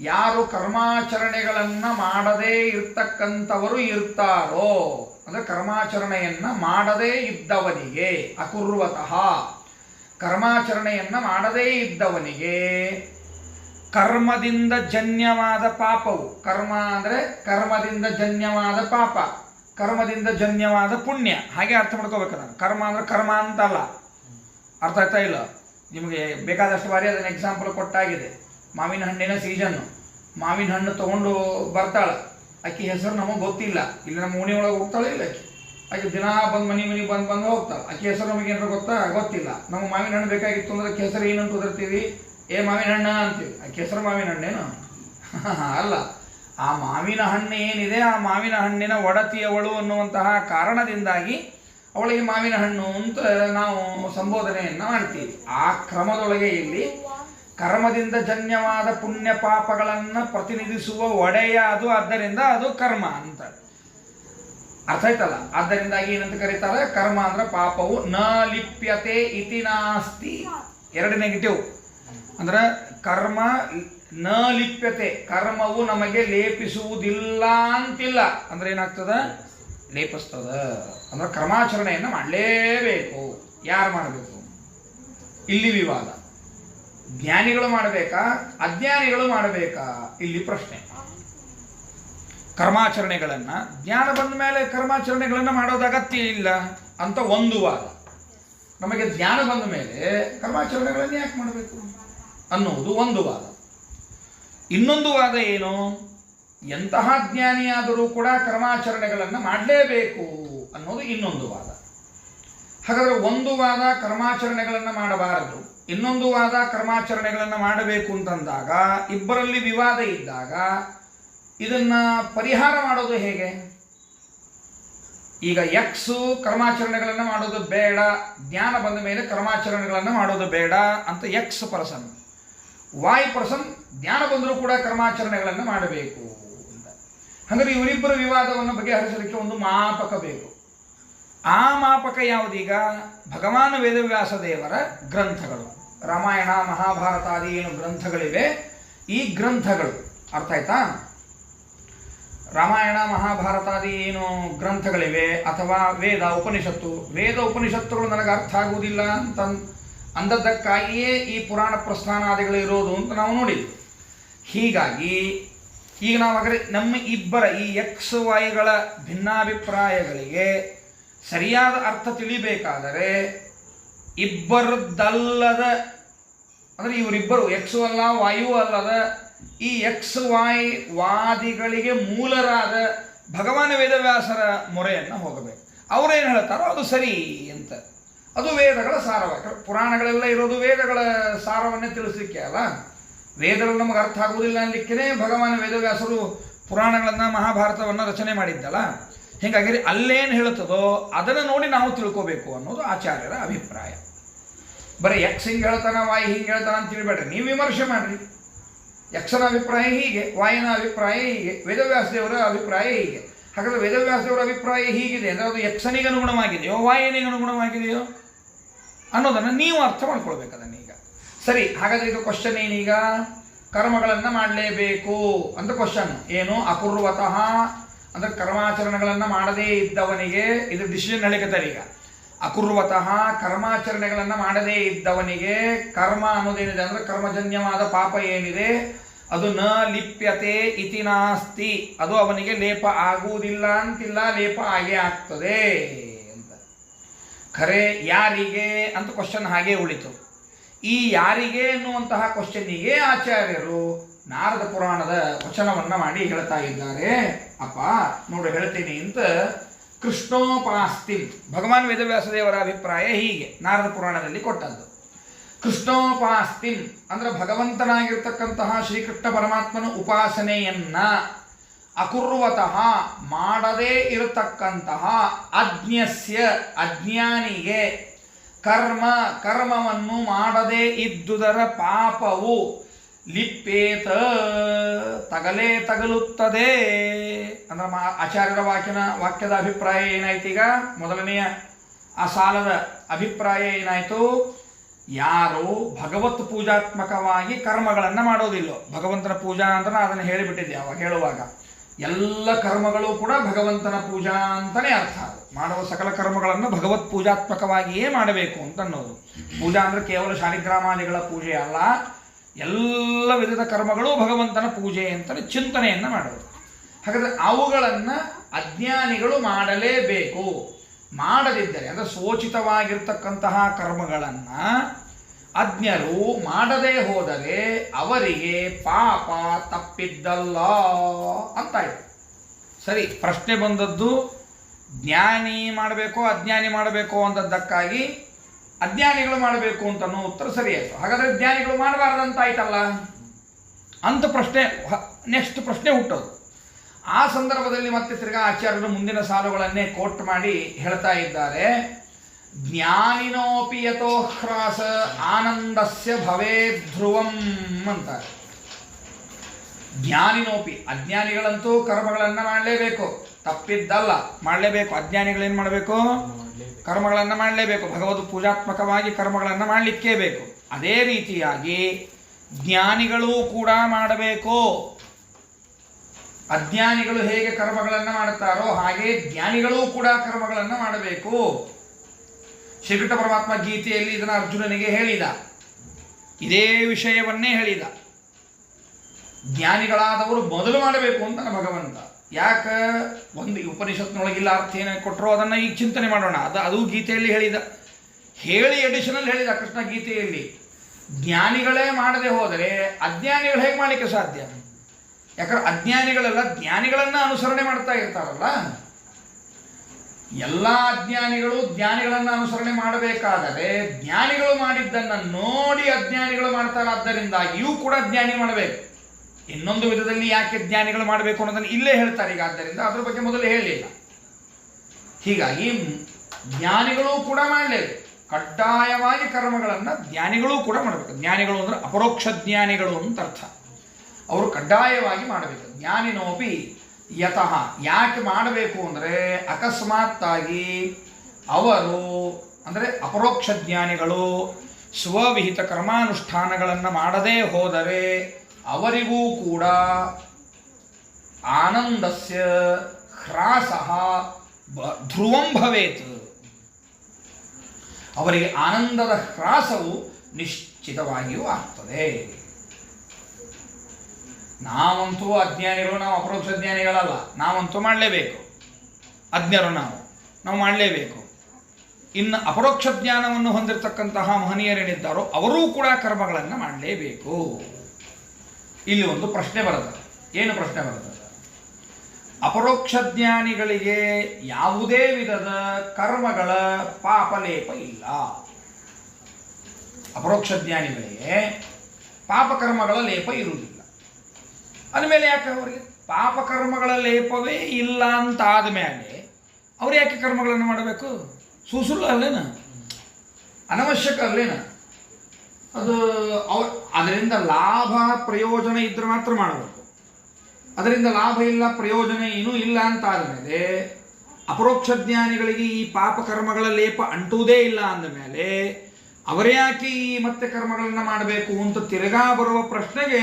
ಯಾರು ಕರ್ಮಾಚರಣೆಗಳನ್ನು ಮಾಡದೇ ಇರ್ತಕ್ಕಂಥವರು ಇರ್ತಾರೋ, ಅಂದರೆ ಕರ್ಮಾಚರಣೆಯನ್ನು ಮಾಡದೇ ಇದ್ದವನಿಗೆ, ಅಕುರ್ವತಃ ಕರ್ಮಾಚರಣೆಯನ್ನು ಮಾಡದೇ ಇದ್ದವನಿಗೆ ಕರ್ಮದಿಂದ ಜನ್ಯವಾದ ಪಾಪವು. ಕರ್ಮ ಅಂದರೆ ಕರ್ಮದಿಂದ ಜನ್ಯವಾದ ಪಾಪ. ಕರ್ಮದಿಂದ ಜನ್ಯವಾದ ಪುಣ್ಯ. ಹಾಗೆ ಅರ್ಥ ಮಾಡ್ಕೋಬೇಕು ನಾನು. ಕರ್ಮ ಅಂದರೆ ಕರ್ಮ ಅಂತಲ್ಲ. ಅರ್ಥ ಆಗ್ತಾ ಇಲ್ಲ? ನಿಮಗೆ ಬೇಕಾದಷ್ಟು ಬಾರಿ ಅದನ್ನು ಎಕ್ಸಾಂಪಲ್ ಕೊಟ್ಟಾಗಿದೆ. ಮಾವಿನ ಹಣ್ಣಿನ ಸೀಸನ್ನು ಮಾವಿನ ಹಣ್ಣು ತೊಗೊಂಡು ಬರ್ತಾಳೆ. ಅಕ್ಕಿ ಹೆಸರು ನಮಗೆ ಗೊತ್ತಿಲ್ಲ. ಇಲ್ಲಿ ನಮ್ಮ ಓಣಿ ಒಳಗೆ ಹೋಗ್ತಾಳೆ ಇಲ್ಲ ಅಕ್ಕಿ ಆಕೆ ದಿನ ಬಂದು ಮನೆ ಮನೆಗೆ ಬಂದು ಬಂದು ಹೋಗ್ತಾಳೆ. ಆಕೆ ಹೆಸರು ನಮಗೆ ಏನಾರು ಗೊತ್ತಾ? ಗೊತ್ತಿಲ್ಲ. ನಮಗೆ ಮಾವಿನ ಹಣ್ಣು ಬೇಕಾಗಿತ್ತು ಅಂದ್ರೆ ಅಕ್ಕಿ ಹೆಸರು ಏನಂತ ಓದಿರ್ತೀವಿ ಏ ಮಾವಿನ ಹಣ್ಣ ಅಂತೀವಿ. ಆ ಕೆಸರು ಮಾವಿನ ಹಣ್ಣೇನು? *laughs* ಅಲ್ಲ, ಆ ಮಾವಿನ ಹಣ್ಣು ಏನಿದೆ, ಆ ಮಾವಿನ ಹಣ್ಣಿನ ಒಡತಿಯವಳು ಅನ್ನುವಂತಹ ಕಾರಣದಿಂದಾಗಿ ಅವಳಿಗೆ ಮಾವಿನ ಹಣ್ಣು ಅಂತ ನಾವು ಸಂಬೋಧನೆಯನ್ನು ಮಾಡ್ತೀವಿ. ಆ ಕ್ರಮದೊಳಗೆ ಇಲ್ಲಿ ಕರ್ಮದಿಂದ ಜನ್ಯವಾದ ಪುಣ್ಯ ಪಾಪಗಳನ್ನು ಪ್ರತಿನಿಧಿಸುವ ಒಡೆಯ ಅದು, ಆದ್ದರಿಂದ ಅದು ಕರ್ಮ ಅಂತ. ಅರ್ಥ ಆಯ್ತಲ್ಲ? ಆದ್ದರಿಂದಾಗಿ ಏನಂತ ಕರೀತಾರೆ? ಕರ್ಮ ಅಂದ್ರೆ ಪಾಪವು ನ ಲಿಪ್ಯತೆ ಇತಿ ನಾಸ್ತಿ. ಎರಡು ನೆಗೆಟಿವ್ ಅಂದ್ರೆ ಕರ್ಮ ನ ಲಿಪ್ಯತೆ. ಕರ್ಮವು ನಮಗೆ ಲೇಪಿಸುವುದಿಲ್ಲ ಅಂತಿಲ್ಲ. ಅಂದ್ರೆ ಏನಾಗ್ತದ? ಲೇಪಿಸ್ತದ. ಅಂದ್ರೆ ಕರ್ಮಾಚರಣೆಯನ್ನು ಮಾಡಲೇಬೇಕು. ಯಾರು ಮಾಡಬೇಕು? ಇಲ್ಲಿ ವಿವಾದ. ಜ್ಞಾನಿಗಳು ಮಾಡಬೇಕಾ? ಅಜ್ಞಾನಿಗಳು ಮಾಡಬೇಕಾ? ಇಲ್ಲಿ ಪ್ರಶ್ನೆ. ಕರ್ಮಾಚರಣೆಗಳನ್ನು, ಜ್ಞಾನ ಬಂದ ಮೇಲೆ ಕರ್ಮಾಚರಣೆಗಳನ್ನು ಮಾಡೋದು ಅಗತ್ಯ ಇಲ್ಲ ಅಂತ ಒಂದು ವಾದ. ನಮಗೆ ಜ್ಞಾನ ಬಂದ ಮೇಲೆ ಕರ್ಮಾಚರಣೆಗಳನ್ನು ಯಾಕೆ ಮಾಡಬೇಕು? ಅನ್ನುವುದು ಒಂದು ವಾದ. ಇನ್ನೊಂದು ವಾದ ಏನು? ಎಂತಹ ಜ್ಞಾನಿಯಾದರೂ ಕೂಡ ಕರ್ಮಾಚರಣೆಗಳನ್ನು ಮಾಡಲೇಬೇಕು ಅನ್ನೋದು ಇನ್ನೊಂದು ವಾದ. ಹಾಗಾದರೆ ಒಂದು ವಾದ ಕರ್ಮಾಚರಣೆಗಳನ್ನು ಮಾಡಬಾರದು. ಇನ್ನೊಂದು ವಾದ ಕರ್ಮಾಚರಣೆಗಳನ್ನು ಮಾಡಬೇಕು ಅಂತಂದಾಗ, ಇಬ್ಬರಲ್ಲಿ ವಿವಾದ ಇದ್ದಾಗ ಇದನ್ನು ಪರಿಹಾರ ಮಾಡೋದು ಹೇಗೆ? ಈಗ ಎಕ್ಸು ಕರ್ಮಾಚರಣೆಗಳನ್ನು ಮಾಡೋದು ಬೇಡ, ಜ್ಞಾನ ಬಂದ ಮೇಲೆ ಕರ್ಮಾಚರಣೆಗಳನ್ನು ಮಾಡೋದು ಬೇಡ ಅಂತ ಎಕ್ಸ್ ಪರ್ಸನ್ ವಾಯ್ ಪರ್ಸನ್ ಜ್ಞಾನ ಬಂದರೂ ಕೂಡ ಕರ್ಮಾಚರಣೆಗಳನ್ನು ಮಾಡಬೇಕು ಅಂತ. ಹಾಗಾದ್ರೆ ಇವರಿಬ್ಬರ ವಿವಾದವನ್ನು ಬಗೆಹರಿಸಲಿಕ್ಕೆ ಒಂದು ಮಾಪಕ ಬೇಕು. ಆ ಮಾಪಕ ಯಾವುದೀಗ? ಭಗವಾನ ವೇದವ್ಯಾಸ ದೇವರ ಗ್ರಂಥಗಳು. ರಾಮಾಯಣ, ಮಹಾಭಾರತ ಆದಿ ಏನು ಗ್ರಂಥಗಳಿವೆ? ಈ ಗ್ರಂಥಗಳು. ಅರ್ಥ ಆಯ್ತಾ? ರಾಮಾಯಣ ಮಹಾಭಾರತಾದಿ ಏನು ಗ್ರಂಥಗಳಿವೆ? ಅಥವಾ ವೇದ, ಉಪನಿಷತ್ತು. ವೇದ, ಉಪನಿಷತ್ತುಗಳು ನನಗೆ ಅರ್ಥ ಆಗುವುದಿಲ್ಲ ಅಂತ ಅಂದದ್ದಕ್ಕಾಗಿಯೇ ಈ ಪುರಾಣ ಪ್ರಸ್ಥಾನಾದಿಗಳು ಇರೋದು ಅಂತ ನಾವು ನೋಡಿದ್ವಿ. ಹೀಗಾಗಿ, ಈಗ ನಾವು ನಮ್ಮ ಇಬ್ಬರ ಈ ಎಕ್ಸ್ ವೈಗಳ ಭಿನ್ನಾಭಿಪ್ರಾಯಗಳಿಗೆ ಸರಿಯಾದ ಅರ್ಥ ತಿಳಿಬೇಕಾದರೆ ಇಬ್ಬರದ್ದಲ್ಲದ, ಅಂದರೆ ಇವರಿಬ್ಬರು ಎಕ್ಸ್ ಅಲ್ಲ ವಾಯು ಅಲ್ಲದ ಈ ಎಕ್ಸ್ ವಾಯ್ ವಾದಿಗಳಿಗೆ ಮೂಲರಾದ ಭಗವಾನ್ ವೇದವ್ಯಾಸರ ಮೊರೆಯನ್ನು ಹೋಗಬೇಕು. ಅವರೇನು ಹೇಳ್ತಾರೋ ಅದು ಸರಿ ಅಂತ. ಅದು ವೇದಗಳ ಸಾರವ. ಪುರಾಣಗಳೆಲ್ಲ ಇರೋದು ವೇದಗಳ ಸಾರವನ್ನೇ ತಿಳಿಸಲಿಕ್ಕೆ ಅಲ್ಲ? ವೇದಗಳು ನಮಗೆ ಅರ್ಥ ಆಗುವುದಿಲ್ಲ ಅನ್ನಲಿಕ್ಕೆ ಭಗವಾನ್ ವೇದವ್ಯಾಸರು ಪುರಾಣಗಳನ್ನು ಮಹಾಭಾರತವನ್ನು ರಚನೆ ಮಾಡಿದ್ದಲ್ಲ? ಹೀಗಾಗಿ ಅಲ್ಲೇನು ಹೇಳುತ್ತದೋ ಅದನ್ನು ನೋಡಿ ನಾವು ತಿಳ್ಕೋಬೇಕು ಅನ್ನೋದು ಆಚಾರ್ಯರ ಅಭಿಪ್ರಾಯ. ಬರೀ ಎಕ್ಸ್ ಹಿಂಗೆ ಹೇಳ್ತಾನ, ವಾಯ್ ಹಿಂಗೆ ಹೇಳ್ತಾನ ಅಂತ ತಿಳ್ಬೇಡ್ರಿ ನೀವು ವಿಮರ್ಶೆ ಮಾಡಿರಿ. ಯಕ್ಷನ ಅಭಿಪ್ರಾಯ ಹೀಗೆ, ವಾಯನ ಅಭಿಪ್ರಾಯ ಹೀಗೆ, ವೇದವ್ಯಾಸದೇವರ ಅಭಿಪ್ರಾಯ ಹೀಗೆ. ಹಾಗಾದ್ರೆ ವೇದವ್ಯಾಸದೇವರ ಅಭಿಪ್ರಾಯ ಹೀಗಿದೆ ಅಂದರೆ ಅದು ಯಕ್ಷನಿಗೆ ಅನುಗುಣವಾಗಿದೆಯೋ ವಾಯನಿಗೆ ಅನುಗುಣವಾಗಿದೆಯೋ ಅನ್ನೋದನ್ನು ನೀವು ಅರ್ಥ ಮಾಡ್ಕೊಳ್ಬೇಕು ಅದನ್ನು ಈಗ. ಸರಿ, ಹಾಗಾದರೆ ಇದು ಕ್ವಶನ್ ಏನೀಗ ಕರ್ಮಗಳನ್ನು ಮಾಡಲೇಬೇಕು ಅಂತ ಕ್ವಶನ್ ಏನು? ಅಪೂರ್ವತಃ ಅಂದರೆ ಕರ್ಮಾಚರಣೆಗಳನ್ನು ಮಾಡದೇ ಇದ್ದವನಿಗೆ ಇದು ಡಿಸಿಷನ್ ಹೇಳಿಕತ್ತಾರೆ ಈಗ. ಅಕುರ್ವತಃ ಕರ್ಮಾಚರಣೆಗಳನ್ನು ಮಾಡದೇ ಇದ್ದವನಿಗೆ ಕರ್ಮ ಅನ್ನೋದೇನಿದೆ ಅಂದ್ರೆ ಕರ್ಮಜನ್ಯವಾದ ಪಾಪ ಏನಿದೆ? ಅದು ನ ಲಿಪ್ಯತೆ ಇತಿ ನಾಸ್ತಿ. ಅದು ಅವನಿಗೆ ಲೇಪ ಆಗುವುದಿಲ್ಲ ಅಂತಿಲ್ಲ, ಲೇಪ ಆಗೇ ಆಗ್ತದೆ. ಖರೆ ಯಾರಿಗೆ ಅಂತ ಕ್ವಶನ್ ಹಾಗೆ ಉಳಿತು. ಈ ಯಾರಿಗೆ ಎನ್ನುವಂತಹ ಕ್ವಶನ್ನಿಗೆ ಆಚಾರ್ಯರು ನಾರದ ಪುರಾಣದ ವಚನವನ್ನ ಮಾಡಿ ಹೇಳ್ತಾ ಇದ್ದಾರೆ. ಅಪ್ಪ, ನೋಡು ಹೇಳ್ತೀನಿ ಅಂತ ಕೃಷ್ಣೋಪಾಸ್ತಿ, ಭಗವಾನ್ ವೇದವ್ಯಾಸ ದೇವರ ಅಭಿಪ್ರಾಯ ಹೀಗೆ, ನಾರದ ಪುರಾಣದಲ್ಲಿ ಕೊಟ್ಟದ್ದು. ಕೃಷ್ಣೋಪಾಸ್ತಿನ್ ಅಂದ್ರೆ ಭಗವಂತನಾಗಿರ್ತಕ್ಕಂತಹ ಶ್ರೀಕೃಷ್ಣ ಪರಮಾತ್ಮನ ಉಪಾಸನೆಯನ್ನ ಅಕುರ್ವತಃ ಮಾಡದೇ ಇರತಕ್ಕಂತಹ ಅಜ್ಞಸ್ಯ, ಅಜ್ಞಾನಿಗೆ ಕರ್ಮ, ಕರ್ಮವನ್ನು ಮಾಡದೇ ಇದ್ದುದರ ಪಾಪವು ಲಿಪ್ಪೇತ ತಗಲೇ ತಗಲುತ್ತದೆ. ಅಂದ್ರೆ ಆಚಾರ್ಯರ ವಾಕ್ಯನ, ವಾಕ್ಯದ ಅಭಿಪ್ರಾಯ ಏನಾಯ್ತು ಈಗ? ಮೊದಲನೆಯ ಆ ಸಾಲದ ಅಭಿಪ್ರಾಯ ಏನಾಯಿತು? ಯಾರು ಭಗವತ್ ಪೂಜಾತ್ಮಕವಾಗಿ ಕರ್ಮಗಳನ್ನು ಮಾಡೋದಿಲ್ಲ. ಭಗವಂತನ ಪೂಜಾ ಅಂತ ನಾನು ಅದನ್ನು ಹೇಳಿಬಿಟ್ಟಿದ್ದೆ ಅವಾಗ, ಹೇಳುವಾಗ. ಎಲ್ಲ ಕರ್ಮಗಳು ಕೂಡ ಭಗವಂತನ ಪೂಜಾ ಅಂತಲೇ ಅರ್ಥ. ಮಾಡುವ ಸಕಲ ಕರ್ಮಗಳನ್ನು ಭಗವತ್ ಪೂಜಾತ್ಮಕವಾಗಿಯೇ ಮಾಡಬೇಕು ಅಂತ ಅನ್ನೋದು ಪೂಜಾ ಅಂದರೆ ಕೇವಲ ಶಾಲಿಗ್ರಾಮಾದಿಗಳ ಪೂಜೆ ಅಲ್ಲ, ಎಲ್ಲ ವಿಧದ ಕರ್ಮಗಳು ಭಗವಂತನ ಪೂಜೆ ಅಂತಲೇ ಚಿಂತನೆಯನ್ನು ಮಾಡೋದು. ಹಾಗಾದರೆ ಅವುಗಳನ್ನು ಅಜ್ಞಾನಿಗಳು ಮಾಡಲೇಬೇಕು. ಮಾಡದಿದ್ದರೆ ಅಂದರೆ ಸೋಚಿತವಾಗಿರ್ತಕ್ಕಂತಹ ಕರ್ಮಗಳನ್ನು ಅಜ್ಞರು ಮಾಡದೇ ಹೋದರೆ ಅವರಿಗೆ ಪಾಪ ತಪ್ಪಿದ್ದಲ್ಲ ಅಂತಾಯ್ತು ಸರಿ, ಪ್ರಶ್ನೆ ಬಂದದ್ದು, ಜ್ಞಾನಿ ಮಾಡಬೇಕು, ಅಜ್ಞಾನಿ ಮಾಡಬೇಕು ಅಂತದ್ದಕ್ಕಾಗಿ ಅಜ್ಞಾನಿಗಳು ಮಾಡಬೇಕು ಅಂತ ಅನ್ನೋ ಉತ್ತರ ಸರಿಯಾಯಿತು. ಹಾಗಾದರೆ ಜ್ಞಾನಿಗಳು ಮಾಡಬಾರ್ದಂತಾಯ್ತಲ್ಲ? ಅಂತ ಪ್ರಶ್ನೆ ನೆಕ್ಸ್ಟ್ ಪ್ರಶ್ನೆ ಹುಟ್ಟೋದು. ಆ ಸಂದರ್ಭದಲ್ಲಿ ಮತ್ತೆ ತಿರ್ಗಾ ಆಚಾರ್ಯರು ಮುಂದಿನ ಸಾಲುಗಳನ್ನೇ ಕೋಟ್ ಮಾಡಿ ಹೇಳ್ತಾ ಇದ್ದಾರೆ. ಜ್ಞಾನಿನೋಪಿ ಯಥೋ ಹ್ರಾಸ ಆನಂದಸ್ಯ ಭವೇ ಧ್ರುವಂ ಅಂತಾರೆ. ಜ್ಞಾನಿನೋಪಿ, ಅಜ್ಞಾನಿಗಳಂತೂ ಕರ್ಮಗಳನ್ನು ಮಾಡಲೇಬೇಕು. ತಪ್ಪಿದ್ದಲ್ಲ, ಮಾಡಲೇಬೇಕು. ಅಜ್ಞಾನಿಗಳೇನು ಮಾಡಬೇಕು? ಕರ್ಮಗಳನ್ನು ಮಾಡಲೇಬೇಕು. ಭಗವದ್ ಪೂಜಾತ್ಮಕವಾಗಿ ಕರ್ಮಗಳನ್ನು ಮಾಡಲಿಕ್ಕೇ ಬೇಕು. ಅದೇ ರೀತಿಯಾಗಿ ಜ್ಞಾನಿಗಳೂ ಕೂಡ ಮಾಡಬೇಕು. ಅಜ್ಞಾನಿಗಳು ಹೇಗೆ ಕರ್ಮಗಳನ್ನು ಮಾಡುತ್ತಾರೋ ಹಾಗೆ ಜ್ಞಾನಿಗಳೂ ಕೂಡ ಕರ್ಮಗಳನ್ನು ಮಾಡಬೇಕು. ಶ್ರೀಕೃಷ್ಣ ಪರಮಾತ್ಮ ಗೀತೆಯಲ್ಲಿ ಇದನ್ನು ಅರ್ಜುನನಿಗೆ ಹೇಳಿದ. ಇದೇ ವಿಷಯವನ್ನೇ ಹೇಳಿದ. ಜ್ಞಾನಿಗಳಾದವರು ಮೊದಲು ಮಾಡಬೇಕು ಅಂತ ಭಗವಂತ. ಯಾಕ? ಒಂದು ಉಪನಿಷತ್ನೊಳಗಿಲ್ಲ ಅರ್ಥ ಏನೇ ಕೊಟ್ಟರು ಅದನ್ನು ಈಗ ಚಿಂತನೆ ಮಾಡೋಣ. ಅದು ಅದು ಗೀತೆಯಲ್ಲಿ ಹೇಳಿದ. ಹೇಳಿ ಎಡಿಷನಲ್ ಹೇಳಿದ ಕೃಷ್ಣ ಗೀತೆಯಲ್ಲಿ. ಜ್ಞಾನಿಗಳೇ ಮಾಡದೆ ಹೋದರೆ ಅಜ್ಞಾನಿಗಳು ಹೇಗೆ ಮಾಡಲಿಕ್ಕೆ ಸಾಧ್ಯ? ಯಾಕಂದ್ರೆ ಅಜ್ಞಾನಿಗಳೆಲ್ಲ ಜ್ಞಾನಿಗಳನ್ನು ಅನುಸರಣೆ ಮಾಡ್ತಾ ಇರ್ತಾರಲ್ಲ. ಎಲ್ಲ ಅಜ್ಞಾನಿಗಳು ಜ್ಞಾನಿಗಳನ್ನ ಅನುಸರಣೆ ಮಾಡಬೇಕಾದರೆ ಜ್ಞಾನಿಗಳು ಮಾಡಿದ್ದನ್ನು ನೋಡಿ ಅಜ್ಞಾನಿಗಳು ಮಾಡ್ತಾರಾದ್ದರಿಂದ ಇವು ಕೂಡ ಜ್ಞಾನಿ ಮಾಡಬೇಕು. ಇನ್ನೊಂದು ವಿಧದಲ್ಲಿ ಯಾಕೆ ಜ್ಞಾನಿಗಳು ಮಾಡಬೇಕು ಅನ್ನೋದನ್ನು ಇಲ್ಲೇ ಹೇಳ್ತಾರೆ. ಈಗ ಆದ್ದರಿಂದ ಅದ್ರ ಬಗ್ಗೆ ಮೊದಲು ಹೇಳಲಿಲ್ಲ ಹೀಗಾಗಿ ಜ್ಞಾನಿಗಳು ಕೂಡ ಮಾಡಲೇಬೇಕು. ಕಡ್ಡಾಯವಾಗಿ ಕರ್ಮಗಳನ್ನು ಜ್ಞಾನಿಗಳು ಕೂಡ ಮಾಡಬೇಕು. ಜ್ಞಾನಿಗಳು ಅಂದ್ರೆ ಅಪರೋಕ್ಷ ಜ್ಞಾನಿಗಳು ಅಂತ ಅರ್ಥ. ಅವರು ಕಡ್ಡಾಯವಾಗಿ ಮಾಡಬೇಕು. ಜ್ಞಾನಿನೋಪಿ ಯತಃ ಯಾಕೆ ಮಾಡಬೇಕು ಅಂದರೆ ಅಕಸ್ಮಾತ್ತಾಗಿ ಅವರು ಅಂದರೆ ಅಪರೋಕ್ಷ ಜ್ಞಾನಿಗಳು ಸ್ವವಿಹಿತ ಕರ್ಮಾನುಷ್ಠಾನಗಳನ್ನು ಮಾಡದೇ ಹೋದರೆ ಅವರಿಗೂ ಕೂಡ ಆನಂದಸ್ಯ ಹ್ರಾಸ ಧ್ರುವಂ ಭವೇತ್. ಅವರಿಗೆ ಆನಂದದ ಹ್ರಾಸವು ನಿಶ್ಚಿತವಾಗಿಯೂ ಆಗ್ತದೆ. ನಾವಂತೂ ಅಜ್ಞಾನಿಗಳು ನಾವು ಅಪರೋಕ್ಷ ಜ್ಞಾನಿಗಳಲ್ಲ ನಾವಂತೂ ಮಾಡಲೇಬೇಕು. ಅಜ್ಞರು ನಾವು. ನಾವು ಮಾಡಲೇಬೇಕು. ಇನ್ನು ಅಪರೋಕ್ಷ ಜ್ಞಾನವನ್ನು ಹೊಂದಿರತಕ್ಕಂತಹ ಮಹನೀಯರೇನಿದ್ದಾರೋ ಅವರೂ ಕೂಡ ಕರ್ಮಗಳನ್ನು ಮಾಡಲೇಬೇಕು. ಇಲ್ಲಿ ಒಂದು ಪ್ರಶ್ನೆ ಬರುತ್ತೆ. ಏನು ಪ್ರಶ್ನೆ ಬರುತ್ತೆ? ಅಪರೋಕ್ಷ ಜ್ಞಾನಿಗಳಿಗೆ ಯಾವುದೇ ವಿಧದ ಕರ್ಮಗಳ ಪಾಪಲೇಪ ಇಲ್ಲ. ಅಪರೋಕ್ಷ ಜ್ಞಾನಿಗಳಿಗೆ ಪಾಪಕರ್ಮಗಳ ಲೇಪ ಇರುವುದಿಲ್ಲ. ಅಂದಮೇಲೆ ಯಾಕೆ ಅವರಿಗೆ ಪಾಪಕರ್ಮಗಳ ಲೇಪವೇ ಇಲ್ಲ ಅಂತ ಆದಮೇಲೆ ಅವ್ರು ಯಾಕೆ ಕರ್ಮಗಳನ್ನು ಮಾಡಬೇಕು? ಸುಸುಳ್ಳು ಅಲ್ಲೇನ? ಅನವಶ್ಯಕ ಅಲ್ಲೇನ? ಅದು ಅವ ಅದರಿಂದ ಲಾಭ ಪ್ರಯೋಜನ ಇದ್ರೆ ಮಾತ್ರ ಮಾಡಬೇಕು. ಅದರಿಂದ ಲಾಭ ಇಲ್ಲ, ಪ್ರಯೋಜನ ಏನೂ ಇಲ್ಲ ಅಂತ ಆದಮೇಲೆ ಅಪರೋಕ್ಷ ಜ್ಞಾನಿಗಳಿಗೆ ಈ ಪಾಪ ಕರ್ಮಗಳ ಲೇಪ ಅಂಟುವುದೇ ಇಲ್ಲ ಅಂದಮೇಲೆ ಅವರ್ಯಾಕೆ ಈ ಮತ್ತೆ ಕರ್ಮಗಳನ್ನು ಮಾಡಬೇಕು ಅಂತ ತಿರುಗಾ ಬರುವ ಪ್ರಶ್ನೆಗೆ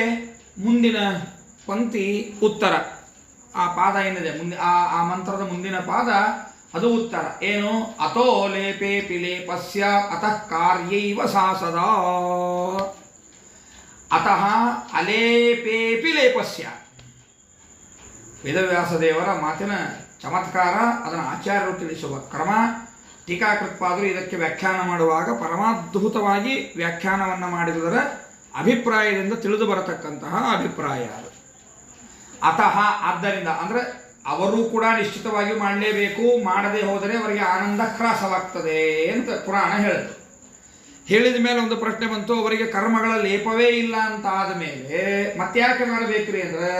ಮುಂದಿನ ಪಂಕ್ತಿ ಉತ್ತರ. ಆ ಪಾದ ಏನಿದೆ? ಮುಂದೆ ಆ ಆ ಮಂತ್ರದ ಮುಂದಿನ ಪಾದ ಅದು ಉತ್ತರ. ಏನು? ಅಥೋ ಲೇಪೆ ಪಿಲೇಪಸ್ಯ ಅತಃ ಕಾರ್ಯೈವ ಸಾಸದ ಅತಃ ಅಲೇಪೇಪಿ ಲೇಪಸ್ಯ ವೇದವ್ಯಾಸದೇವರ ಮಾತಿನ ಚಮತ್ಕಾರ, ಅದನ್ನು ಆಚಾರ್ಯರು ತಿಳಿಸುವ ಕ್ರಮ ಟೀಕಾಕೃತ್ಪಾದರು ಇದಕ್ಕೆ ವ್ಯಾಖ್ಯಾನ ಮಾಡುವಾಗ ಪರಮಾದ್ಭುತವಾಗಿ ವ್ಯಾಖ್ಯಾನವನ್ನು ಮಾಡಿದುದರ ಅಭಿಪ್ರಾಯದಿಂದ ತಿಳಿದು ಬರತಕ್ಕಂತಹ ಅಭಿಪ್ರಾಯ ಅದು. ಅತಃ ಆದ್ದರಿಂದ, ಅಂದರೆ ಅವರು ಕೂಡ ನಿಶ್ಚಿತವಾಗಿ ಮಾಡಲೇಬೇಕು, ಮಾಡದೆ ಹೋದರೆ ಅವರಿಗೆ ಆನಂದ ಕ್ರಾಸವಾಗ್ತದೆ ಅಂತ ಪುರಾಣ ಹೇಳಿತು ಹೇಳಿದ ಮೇಲೆ ಒಂದು ಪ್ರಶ್ನೆ ಬಂತು, ಅವರಿಗೆ ಕರ್ಮಗಳ ಲೇಪವೇ ಇಲ್ಲ ಅಂತ ಆದ ಮೇಲೆ ಮತ್ತ್ಯಾಕೆ ಮಾಡಬೇಕ್ರಿ ಅಂದ್ರೆ,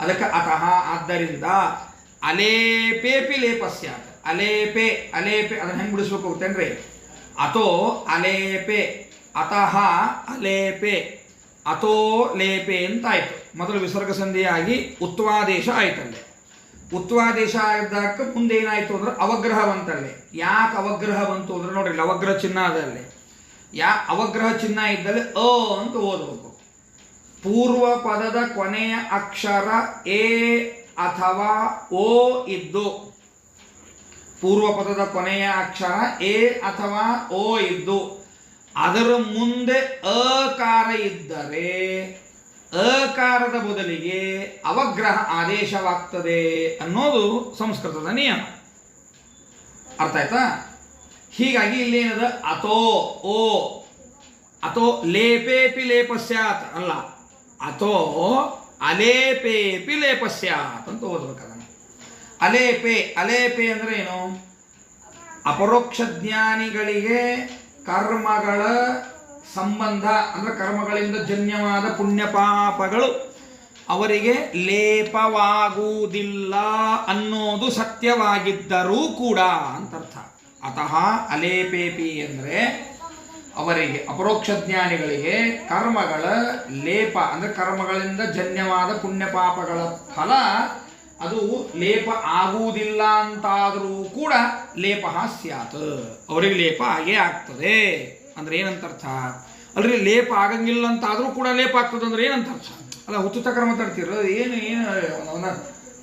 ಅದಕ್ಕೆ ಅತಃ ಆದ್ದರಿಂದ ಅಲೇಪೇಪಿ ಲೇಪಸ್ಯ ಅಲೇಪೆ ಅಲೇಪೆ, ಅದನ್ನ ಹೆಂಗೆ ಬಿಡಿಸ್ಬೇಕು ಗೊತ್ತೇನ್ರಿ? ಅಥೋ ಅಲೇಪೆ, ಅತಃ ಅಲೇಪೆ. ಅಥೋ ಲೇಪೆ ಅಂತ ಆಯಿತು ಮೊದಲು ವಿಸರ್ಗ ಸಂಧಿಯಾಗಿ ಉತ್ವಾದೇಶ ಆಯ್ತಲ್ಲಿ. ಉತ್ವಾದೇಶ ಆಗಿದ್ದಾಗ ಮುಂದೆ ಏನಾಯ್ತು ಅಂದ್ರೆ ಅವಗ್ರಹ ಬಂತಲ್ಲಿ ಯಾಕೆ ಅವಗ್ರಹ ಬಂತು ಅಂದ್ರೆ ನೋಡ್ರಿ ಅವಗ್ರಹ ಚಿಹ್ನ ಅದಲ್ಲಿ ಯಾ ಅವಗ್ರಹ ಚಿಹ್ನ ಇದ್ದಲ್ಲಿ ಅ ಅಂತ ಓದಬೇಕು. ಪೂರ್ವ ಪದದ ಕೊನೆಯ ಅಕ್ಷರ ಎ ಅಥವಾ ಓ ಇದ್ದು. ಪೂರ್ವ ಪದದ ಕೊನೆಯ ಅಕ್ಷರ ಎ ಅಥವಾ ಓ ಇದ್ದು. ಅದರ ಮುಂದೆ ಅಕಾರ ಇದ್ದರೆ, ಅಕಾರದ ಬದಲಿಗೆ ಅವಗ್ರಹ ಆದೇಶವಾಗ್ತದೆ ಅನ್ನೋದು ಸಂಸ್ಕೃತದ ನಿಯಮ. ಅರ್ಥ ಆಯ್ತಾ? ಹೀಗಾಗಿ ಇಲ್ಲೇನದ ಅಥೋ, ಓ. ಅಥೋ, ಲೇಪೇಪಿ ಲೇಪಸ್ಯಾತ್ ಅಲ್ಲ. ಅಥೋ, ಅಲೇಪೇಪಿ ಲೇಪಸ್ಯಾತ್ ಅಂತ ಓದ್ಬೇಕು ಅದನ್ನು ಅಲೇಪೆ ಅಲೇಪೆ ಅಂದ್ರೆ ಏನು? ಅಪರೋಕ್ಷ ಜ್ಞಾನಿಗಳಿಗೆ ಕರ್ಮಗಳ ಸಂಬಂಧ, ಅಂದ್ರೆ ಕರ್ಮಗಳಿಂದ ಜನ್ಯವಾದ ಪುಣ್ಯ ಪಾಪಗಳು, ಅವರಿಗೆ ಲೇಪವಾಗುವುದಿಲ್ಲ ಅನ್ನೋದು ಸತ್ಯವಾಗಿದ್ದರೂ ಕೂಡ ಅಂತ ಅರ್ಥ ಅತಃ ಅಲೇಪೇಪಿ ಅಂದರೆ ಅವರಿಗೆ, ಅಪರೋಕ್ಷ ಜ್ಞಾನಿಗಳಿಗೆ ಕರ್ಮಗಳ ಲೇಪ, ಅಂದರೆ ಕರ್ಮಗಳಿಂದ ಜನ್ಯವಾದ ಪುಣ್ಯ ಪಾಪಗಳ ಫಲ ಅದು ಲೇಪ ಆಗುವುದಿಲ್ಲ ಅಂತಾದರೂ ಕೂಡ ಲೇಪ ಸ್ಯಾತ್. ಅವರಿಗೆ ಲೇಪ ಆಗೇ ಆಗ್ತದೆ. ಅಂದ್ರೆ ಏನಂತ ಅರ್ಥ ಅಲ್ರಿ, ಲೇಪ ಆಗಂಗಿಲ್ಲ ಅಂತ ಆದರೂ ಕೂಡ ಲೇಪ ಆಗ್ತದೆ ಅಂದ್ರೆ ಏನಂತ ಅರ್ಥ ಅಲ್ಲ ಹುಚ್ಚುತಕರ ಮಾತಾಡ್ತೀರ? ಏನು ಏನು, ಅವನ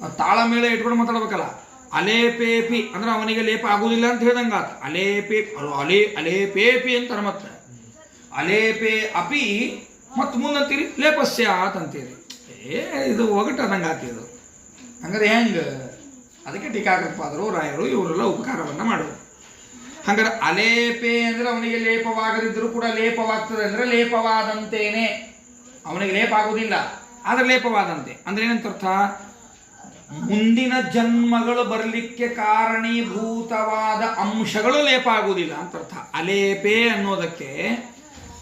ತಾಳ ಮೇಲೆ ಇಟ್ಕೊಂಡು ಮಾತಾಡ್ಬೇಕಲ್ಲ. ಅಲೇಪೇಪಿ, ಅಂದ್ರೆ ಅವನಿಗೆ ಲೇಪ ಆಗುವುದಿಲ್ಲ ಅಂತ ಹೇಳ್ದಂಗ ಅಲೇಪೇ, ಅಲೆ, ಅಲೇ, ಅಲೇಪೇಪಿ ಅಂತಾರೆ ಮತ್ತೆ. ಅಲೇಪೆ ಅಪಿ, ಮತ್ತು ಮುಂದಂತೀರಿ ಲೇಪಸ್ಯಾತ್ ಅಂತೀರಿ. ಏ, ಇದು ಒಗಟದಂಗೆ ಆತಿ ಇದು. ಹಂಗಾರೆ ಹೆಂಗೆ? ಅದಕ್ಕೆ ಟೀಕಾಕೃತ್ವಾದರು ರಾಯರು ಇವರೆಲ್ಲ ಉಪಕಾರವನ್ನು ಮಾಡೋದು ಹಂಗಾರೆ ಅಲೇಪೆ ಅಂದರೆ ಅವನಿಗೆ ಲೇಪವಾಗದಿದ್ದರೂ ಕೂಡ ಲೇಪವಾಗ್ತದೆ ಅಂದರೆ ಲೇಪವಾದಂತೇನೆ. ಅವನಿಗೆ ಲೇಪ ಆಗುವುದಿಲ್ಲ, ಆದರೆ ಲೇಪವಾದಂತೆ. ಅಂದರೆ ಏನಂತ ಅರ್ಥ ಮುಂದಿನ ಜನ್ಮಗಳು ಬರಲಿಕ್ಕೆ ಕಾರಣೀಭೂತವಾದ ಅಂಶಗಳು ಲೇಪ ಆಗುವುದಿಲ್ಲ ಅಂತ ಅರ್ಥ ಅಲೇಪೆ ಅನ್ನೋದಕ್ಕೆ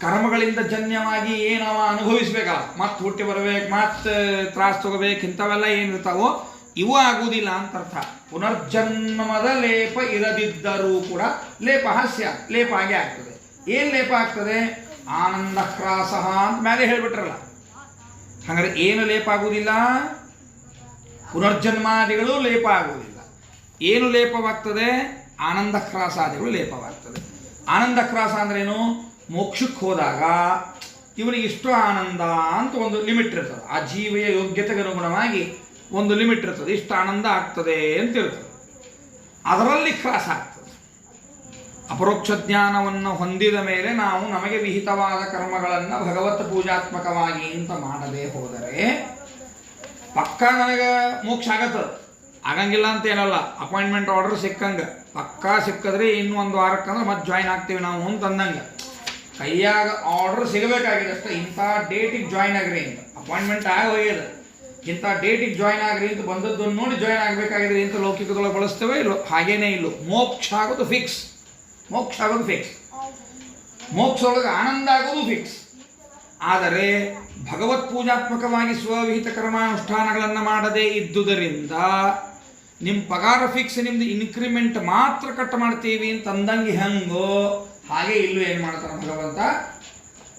ಕರ್ಮಗಳಿಂದ ಜನ್ಯವಾಗಿ ಏನವ ಅನುಭವಿಸ್ಬೇಕಲ್ಲ ಮತ್ತೆ ಹುಟ್ಟಿ ಬರ್ಬೇಕು, ಮತ್ತೆ ತ್ರಾಸ ತಗೋಬೇಕು, ಇಂಥವೆಲ್ಲ ಏನಿರ್ತಾವೋ ಇವು ಆಗುವುದಿಲ್ಲ ಅಂತ ಅರ್ಥ. ಪುನರ್ಜನ್ಮದ ಲೇಪ ಇರದಿದ್ದರೂ ಕೂಡ ಲೇಪ ಹಾಸ್ಯ, ಲೇಪ ಆಗೇ ಆಗ್ತದೆ. ಏನು ಲೇಪ ಆಗ್ತದೆ? ಆನಂದ ಕ್ರಾಸಹ ಅಂತ ಮೇಲೆ ಹೇಳ್ಬಿಟ್ರಲ್ಲ. ಹಾಗಾದ್ರೆ ಏನು ಲೇಪ ಆಗುವುದಿಲ್ಲ? ಪುನರ್ಜನ್ಮಾದಿಗಳು ಲೇಪ ಆಗುವುದಿಲ್ಲ. ಏನು ಲೇಪವಾಗ್ತದೆ? ಆನಂದ ಕ್ರಾಸಾದಿಗಳು ಲೇಪವಾಗ್ತದೆ. ಆನಂದ ಕ್ರಾಸ ಅಂದ್ರೇನು? ಮೋಕ್ಷಕ್ಕೆ ಹೋದಾಗ ಇವನಿಗೆ ಇಷ್ಟು ಆನಂದ ಅಂತ ಒಂದು ಲಿಮಿಟ್ ಇರ್ತದೆ. ಆ ಜೀವಿಯ ಯೋಗ್ಯತೆಗೆ ಅನುಗುಣವಾಗಿ ಒಂದು ಲಿಮಿಟ್ ಇರ್ತದೆ, ಇಷ್ಟು ಆನಂದ ಆಗ್ತದೆ ಅಂತ ಹೇಳ್ತದೆ ಅದರಲ್ಲಿ ಕ್ರಾಸ್ ಆಗ್ತದೆ. ಅಪರೋಕ್ಷ ಜ್ಞಾನವನ್ನು ಹೊಂದಿದ ಮೇಲೆ ನಾವು ನಮಗೆ ವಿಹಿತವಾದ ಕರ್ಮಗಳನ್ನು ಭಗವತ್ ಪೂಜಾತ್ಮಕವಾಗಿ ಅಂತ ಮಾಡದೆ ಹೋದರೆ, ಪಕ್ಕ ನನಗೆ ಮೋಕ್ಷ ಆಗತ್ತದ ಆಗಂಗಿಲ್ಲ ಅಂತ ಏನಲ್ಲ, ಅಪಾಯಿಂಟ್ಮೆಂಟ್ ಆರ್ಡರ್ ಸಿಕ್ಕಂಗೆ. ಪಕ್ಕಾ ಸಿಕ್ಕಿದ್ರೆ ಇನ್ನೂ ಒಂದು ವಾರಕ್ಕಂದ್ರೆ ಮತ್ತೆ ಜಾಯ್ನ್ ಆಗ್ತೀವಿ ನಾವು ಅಂತ ಅಂದಂಗೆ. ಕೈಯಾಗ ಆರ್ಡರ್ ಸಿಗಬೇಕಾಗಿದೆ ಅಷ್ಟೇ, ಇಂಥ ಡೇಟಿಗೆ ಜಾಯ್ನ್ ಆಗ್ರಿ. ಅಪಾಯಿಂಟ್ಮೆಂಟ್ ಆಗಿ ಹೋಗ್ಯದ ಇಂಥ ಡೇಟಿಗೆ ಜಾಯ್ನ್ ಆಗ್ರಿ ಅಂತ ಬಂದದ್ದನ್ನು ನೋಡಿ ಜಾಯ್ನ್ ಆಗಬೇಕಾಗಿದ್ರೆ ಅಂತ ಲೌಕಿಕದೊಳಗೆ ಬಳಸ್ತೇವೆ ಇಲ್ಲೋ? ಹಾಗೇನೇ ಇಲ್ಲ. ಮೋಕ್ಷ ಆಗೋದು ಫಿಕ್ಸ್ ಮೋಕ್ಷ ಆಗೋದು ಫಿಕ್ಸ್ ಮೋಕ್ಷದೊಳಗೆ ಆನಂದ ಆಗೋದು ಫಿಕ್ಸ್ ಆದರೆ ಭಗವತ್ ಪೂಜಾತ್ಮಕವಾಗಿ ಸ್ವವಿಹಿತ ಕರ್ಮಾನುಷ್ಠಾನಗಳನ್ನು ಮಾಡದೇ ಇದ್ದುದರಿಂದ ನಿಮ್ಮ ಪಗಾರ ಫಿಕ್ಸ್ ನಿಮ್ದು ಇನ್ಕ್ರಿಮೆಂಟ್ ಮಾತ್ರ ಕಟ್ ಮಾಡ್ತೀವಿ ಅಂತ ಅಂದಂಗೆ ಹೆಂಗೋ ಹಾಗೆ ಇಲ್ಲೂ ಏನು ಮಾಡ್ತಾರೆ ಭಗವಂತ?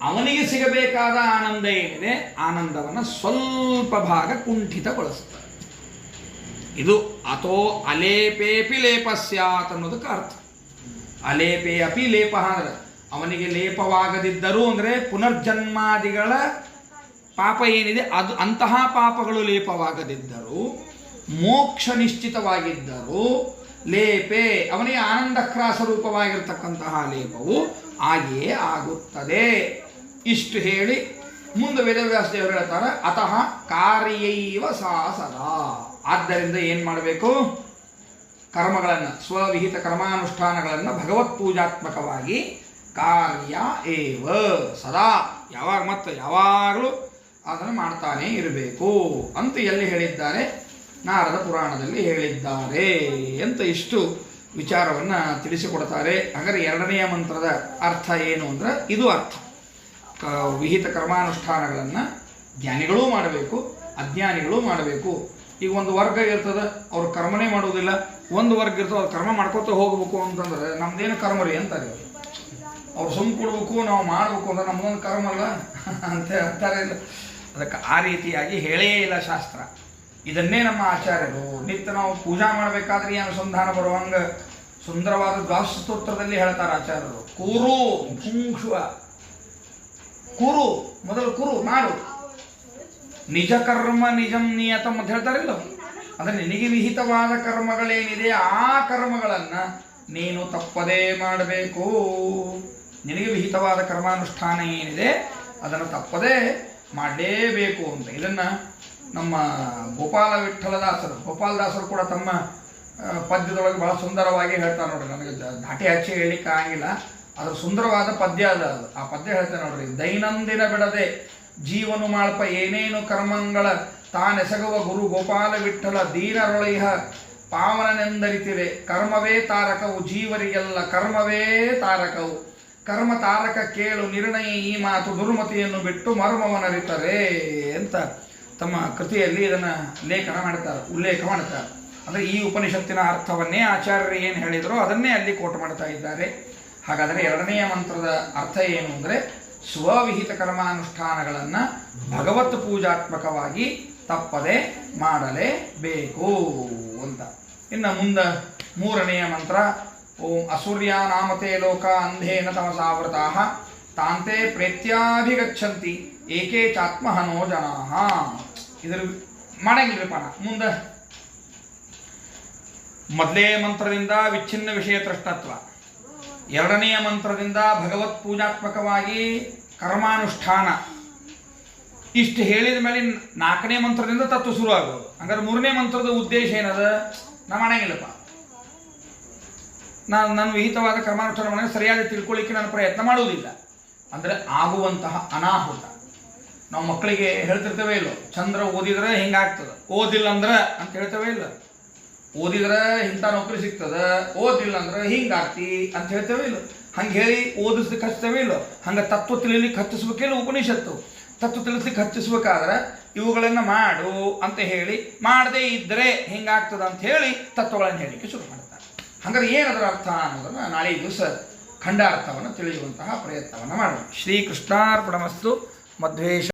ಅವನಿಗೆ ಸಿಗಬೇಕಾದ ಆನಂದ ಏನಿದೆ? ಆನಂದವನ್ನು ಸ್ವಲ್ಪ ಭಾಗ ಕುಂಠಿತಗೊಳಿಸ್ತಾರೆ ಇದು ಅಥೋ ಅಲೇಪೇಪಿ ಲೇಪ ಸ್ಯಾತ್ ಅನ್ನೋದಕ್ಕೆ ಅರ್ಥ. ಅಲೇಪೆ ಅಪಿ ಲೇಪ ಅಂದ್ರೆ ಅವನಿಗೆ ಲೇಪವಾಗದಿದ್ದರೂ ಅಂದರೆ ಪುನರ್ಜನ್ಮಾದಿಗಳ ಪಾಪ ಏನಿದೆ? ಅದು ಅಂತಹ ಪಾಪಗಳು ಲೇಪವಾಗದಿದ್ದರೂ, ಮೋಕ್ಷ ನಿಶ್ಚಿತವಾಗಿದ್ದರೂ ಲೇಪೆ ಅವನಿಗೆ ಆನಂದಕ್ರಾಸ ರೂಪವಾಗಿರ್ತಕ್ಕಂತಹ ಲೇಪವು ಹಾಗೆಯೇ ಆಗುತ್ತದೆ. ಇಷ್ಟು ಹೇಳಿ ಮುಂದೆ ವೇದವ್ಯಾಸ ದೇವರು ಹೇಳ್ತಾರೆ, ಅತಃ ಕಾರ್ಯೈವ ಸಾ ಸದಾ. ಆದ್ದರಿಂದ ಏನು ಮಾಡಬೇಕು? ಕರ್ಮಗಳನ್ನು, ಸ್ವವಿಹಿತ ಕರ್ಮಾನುಷ್ಠಾನಗಳನ್ನು ಭಗವತ್ ಪೂಜಾತ್ಮಕವಾಗಿ ಕಾರ್ಯ ಏವ ಸದಾ. ಯಾವಾಗ ಮತ್ತು ಯಾವಾಗಲೂ ಅದನ್ನು ಮಾಡ್ತಾನೆ ಇರಬೇಕು ಅಂತ ಎಲ್ಲಿ ಹೇಳಿದ್ದಾರೆ? ನಾರದ ಪುರಾಣದಲ್ಲಿ ಹೇಳಿದ್ದಾರೆ ಅಂತ ಇಷ್ಟು ವಿಚಾರವನ್ನು ತಿಳಿಸಿಕೊಡ್ತಾರೆ. ಹಾಗಾದರೆ ಎರಡನೆಯ ಮಂತ್ರದ ಅರ್ಥ ಏನು ಅಂದ್ರೆ ಇದು ಅರ್ಥ. ವಿಹಿತ ಕರ್ಮಾನುಷ್ಠಾನಗಳನ್ನು ಜ್ಞಾನಿಗಳೂ ಮಾಡಬೇಕು, ಅಜ್ಞಾನಿಗಳೂ ಮಾಡಬೇಕು. ಈಗ ಒಂದು ವರ್ಗ ಇರ್ತದೆ, ಅವ್ರು ಕರ್ಮನೇ ಮಾಡುವುದಿಲ್ಲ. ಒಂದು ವರ್ಗ ಇರ್ತದೆ, ಅವ್ರು ಕರ್ಮ ಮಾಡ್ಕೋತ ಹೋಗಬೇಕು ಅಂತಂದ್ರೆ ನಮ್ದೇನು ಕರ್ಮ ರೀ ಅಂತಾರೆ ಅವ್ರು. ಅವ್ರು ಸುಮ್ ಕೊಡ್ಬೇಕು, ನಾವು ಮಾಡಬೇಕು ಅಂದ್ರೆ ನಮ್ದೊಂದು ಕರ್ಮ ಅಲ್ಲ *laughs* ಅಂತ ಹೇಳ್ತಾರೆ ಇಲ್ಲ. ಅದಕ್ಕೆ ಆ ರೀತಿಯಾಗಿ ಹೇಳೇ ಇಲ್ಲ ಶಾಸ್ತ್ರ. ಇದನ್ನೇ ನಮ್ಮ ಆಚಾರ್ಯರು, ನಿತ್ಯ ನಾವು ಪೂಜಾ ಮಾಡಬೇಕಾದ್ರೆ ಈ ಅನುಸಂಧಾನ ಬರುವಂಗ ಸುಂದರವಾದ ದ್ವಾಸ ಸ್ತೋತ್ರದಲ್ಲಿ ಹೇಳ್ತಾರೆ ಆಚಾರ್ಯರು. ಕೂರು, ಭುಂಕ್ಷುವ. ಕುರು, ಮೊದಲು ಕುರು, ಮಾಡು. ನಿಜ ಕರ್ಮ, ನಿಜಂ ನಿಯತಂ ಅಂತ ಹೇಳ್ತಾರಿಲ್ಲ ಅಂದ್ರೆ ನಿನಗೆ ವಿಹಿತವಾದ ಕರ್ಮಗಳೇನಿದೆ, ಆ ಕರ್ಮಗಳನ್ನ ನೀನು ತಪ್ಪದೇ ಮಾಡಬೇಕು. ನಿನಗೆ ವಿಹಿತವಾದ ಕರ್ಮಾನುಷ್ಠಾನ ಏನಿದೆ, ಅದನ್ನು ತಪ್ಪದೇ ಮಾಡಲೇಬೇಕು ಅಂತ. ಇದನ್ನ ನಮ್ಮ ಗೋಪಾಲ ವಿಠಲದಾಸರು ಗೋಪಾಲದಾಸರು ಕೂಡ ತಮ್ಮ ಪದ್ಯದೊಳಗೆ ಬಹಳ ಸುಂದರವಾಗಿ ಹೇಳ್ತಾರೆ ನೋಡ್ರಿ. ನನಗೆ ದಾಟಿ ಹಚ್ಚಿ ಹೇಳಿಕ್ಕೆ ಆಗಿಲ್ಲ ಅದ್ರ ಸುಂದರವಾದ ಪದ್ಯ ಅದ ಅದು. ಆ ಪದ್ಯ ಹೇಳ್ತೇನೆ ನೋಡ್ರಿ. ದೈನಂದಿನ ಬಿಡದೆ ಜೀವನು ಮಾಳ್ಪ ಏನೇನು ಕರ್ಮಂಗಳ ತಾನೆಸಗುವ ಗುರು ಗೋಪಾಲ ವಿಠಲ ದೀನರೊಳೈಹ ಪಾವನನೆಂದರಿತಿವೆ ಕರ್ಮವೇ ತಾರಕವು ಜೀವರಿಗೆಲ್ಲ ಕರ್ಮವೇ ತಾರಕವು. ಕರ್ಮ ತಾರಕ ಕೇಳು ನಿರ್ಣಯ ಈ ಮಾತು ದುರ್ಮತಿಯನ್ನು ಬಿಟ್ಟು ಮರ್ಮವನರಿತರೆ ಅಂತ ತಮ್ಮ ಕೃತಿಯಲ್ಲಿ ಇದನ್ನು ಲೇಖನ ಮಾಡ್ತಾರೆ, ಉಲ್ಲೇಖ ಮಾಡ್ತಾರೆ. ಅಂದ್ರೆ ಈ ಉಪನಿಷತ್ತಿನ ಅರ್ಥವನ್ನೇ ಆಚಾರ್ಯರು ಏನು ಹೇಳಿದರೋ ಅದನ್ನೇ ಅಲ್ಲಿ ಕೋಟ್ ಮಾಡ್ತಾ ಇದ್ದಾರೆ. ಹಾಗಾದರೆ ಎರಡನೆಯ ಮಂತ್ರದ ಅರ್ಥ ಏನು ಅಂದರೆ ಸ್ವವಿಹಿತ ಕರ್ಮಾನುಷ್ಠಾನಗಳನ್ನು ಭಗವತ್ ಪೂಜಾತ್ಮಕವಾಗಿ ತಪ್ಪದೆ ಮಾಡಲೇಬೇಕು ಅಂತ. ಇನ್ನು ಮುಂದೆ ಮೂರನೆಯ ಮಂತ್ರ, ಓಂ ಅಸೂರ್ಯ ನಾಮತೆ ಲೋಕ ಅಂಧೇನ ತಮಸಾವೃತಾ ತಾಂತೆ ಪ್ರೇತ್ಯಾಭಿಗಚ್ಚಂತಿ ಏಕೆ ಚಾತ್ಮಹನೋ ಜನಾ ಇದ್ರ ಮಾಡಂಗಿಲ್ಲಪ್ಪ. ಮುಂದೆ ಮೊದಲೇ ಮಂತ್ರದಿಂದ ವಿಚ್ಛಿನ್ನ ವಿಷಯ ತೃಷ್ಟತ್ವ. ಎರಡನೆಯ ಮಂತ್ರದಿಂದ ಭಗವತ್ ಪೂಜಾತ್ಮಕವಾಗಿ ಕರ್ಮಾನುಷ್ಠಾನ. ಇಷ್ಟು ಹೇಳಿದ ಮೇಲೆ ನಾಲ್ಕನೇ ಮಂತ್ರದಿಂದ ತತ್ವ ಶುರು ಆಗೋದು. ಹಂಗಾರೆ ಮೂರನೇ ಮಂತ್ರದ ಉದ್ದೇಶ ಏನದ? ನಾ ಮಾಡಂಗಿಲ್ಲಪ್ಪ ನಾನು ನನ್ನ ವಿಹಿತವಾದ ಕರ್ಮಾನುಷ್ಠಾನ ಮಾಡಿ ಸರಿಯಾಗಿ ತಿಳ್ಕೊಳ್ಳಿಕ್ಕೆ ನಾನು ಪ್ರಯತ್ನ ಮಾಡುವುದಿಲ್ಲ. ಅಂದರೆ ಆಗುವಂತಹ ಅನಾಹುತ. ನಾವು ಮಕ್ಕಳಿಗೆ ಹೇಳ್ತಿರ್ತೇವೆ ಇಲ್ಲ, ಚಂದ್ರ ಓದಿದ್ರೆ ಹಿಂಗಾಗ್ತದೆ. ಓದಿಲ್ಲ ಅಂದ್ರೆ ಅಂತ ಹೇಳ್ತೇವೆ ಇಲ್ಲ. ಓದಿದ್ರೆ ಇಂಥ ನೌಕರಿ ಸಿಗ್ತದ ಓದಿಲ್ಲ ಅಂದ್ರೆ ಹಿಂಗಾಗ್ತಿ ಅಂತ ಹೇಳ್ತೇವೆ ಇಲ್ಲ. ಹಂಗೆ ಹೇಳಿ ಓದಿಸ್ಲಿಕ್ಕೆ ಹಚ್ತೇವೆ ಇಲ್ಲ. ಹಂಗೆ ತತ್ವ ತಿಳಿಲಿಕ್ಕೆ ಹಚ್ಚಿಸ್ಬೇಕಿಲ್ಲ ಉಪನಿಷತ್ತು. ತತ್ವ ತಿಳಿಸ್ಲಿಕ್ಕೆ ಹಚ್ಚಿಸ್ಬೇಕಾದ್ರೆ ಇವುಗಳನ್ನು ಮಾಡು ಅಂತ ಹೇಳಿ, ಮಾಡದೇ ಇದ್ದರೆ ಹಿಂಗಾಗ್ತದ ಅಂತ ಹೇಳಿ ತತ್ವಗಳನ್ನು ಹೇಳಲಿಕ್ಕೆ ಶುರು ಮಾಡ್ತಾರೆ. ಹಂಗಾರೆ ಏನದರ ಅರ್ಥ ಅನ್ನೋದನ್ನು ನಾಳೆ ದಿವಸ ಖಂಡಾರ್ಥವನ್ನು ತಿಳಿಯುವಂತಹ ಪ್ರಯತ್ನವನ್ನು ಮಾಡೋಣ. ಶ್ರೀಕೃಷ್ಣಾರ್ಪಣಮಸ್ತು. ಮಧ್ವೇಶ